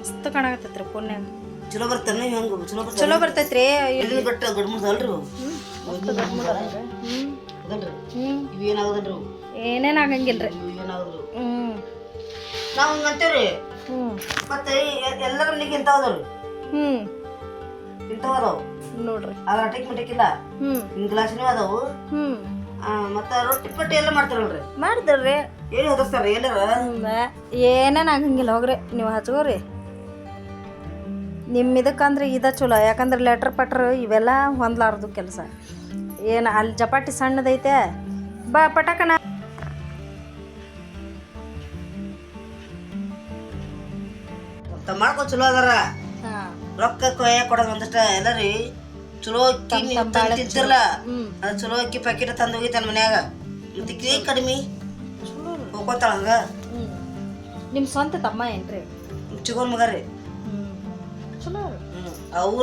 ಮಸ್ತ್ ಕಾಣಕತ್ತೈತ್ರಿ ಫೋನ್ಯಾಗ ಚಲೋ ಬರ್ತಾನೆ ಹೆಂಗ ಚಲೋ ಬರ್ತಾನೆ ಚಲೋ ಬರ್ತೈತ್ರಿ. ಎಲ್ಲಿ ಗಟ್ಟ ಗಡ್ಮುದಲ್ರಿ ಇವು? ಮಸ್ತ್ ದೊಡ್ಡ ಮುದ ಅದಾವ್ರಿ. ಹ್ಮ್ ಅದಲ್ರಿ ಹ್ಮ್. ಇವು ಏನಾಗದಲ್ರಿ ಇವು? ಏನೇನ್ ಆಗಂಗಿಲ್ರಿ. ಇವು ಏನಾಗದ್ರಿ. ಹ್ಮ್. ನಾವು ಅಂತೇವ್ರಿ? ಹ್ಮ್. ಮತ್ತೆ ಎಲ್ಲರ ಮನೆಗೆ ಇಂಥವ್ ಅದಾವ್ರಿ ಹ್ಮ್. ಇಂಥವ್ ಅದಾವು ನೋಡ್ರಿ. ಅದ ಅಟಕ್ ಮಿಟಕಿಲ್ಲ ಹ್ಮ್. ಹಿಂಗ್ ಗ್ಲಾಸ್ನೂ ಅದಾವು? ಹ್ಮ್. ಮತ್ತ ರೊಟ್ಟಿ ಪಟ್ಟಿ ಎಲ್ಲ ಮಾಡ್ತಾರಲ್ರಿ? ಮಾಡ್ದ್ರಿ ಎಲ್ಲಿ ಹೊದಸ್ತಾರ ಎಲ್ಲಾರ ಏನೇನ್ ಆಗಂಗಿಲ್ಲ ಹೋಗ್ರಿ. ನೀವು ಹಚ್ಕೋರಿ ನಿಮ್ಮ ಇದಕ್ಕಂದ್ರೆ ಇದ ಚಲೋ. ಯಾಕಂದ್ರೆ ಲೆಟ್ರ್ ಪಟ್ರ್ ಇವೆಲ್ಲ ಹೊಂದ್ಲಾರ್ದು ಕೆಲಸ. ಏನು ಅಲ್ಲಿ ಚಪಾಟಿ ಸಣ್ಣದೈತೆ. ಬಾ ಪಟಕನ. ಮಾಡ್ಕೊ ಚಲೋ ಅದಾರ? ರೊಕ್ಕ ಕೊಯ್ಯ ಕೊಡೋದು ಒಂದಷ್ಟ ಎಲ್ಲರಿ ಚಲೋ ಅಕ್ಕಿ ಹ್ಮ್. ಅದು ಚಲೋ ಅಕ್ಕಿ ಪ್ಯಾಕೆಟ್ ತಂದು ತನ್ನ ಮನ್ಯಾಗ. ಮತ್ತೆ ಕಡಿಮೆ? ಹೋಗ್ಕೋತಾಳ ಹಂಗ ನಿಮ್ಮ ಸ್ವಂತ ತಮ್ಮ ಏನ್ರಿ? ಚಿಗೋನ್ ಮಗ ರೀ. ಚಲೋ ಅವ್ರು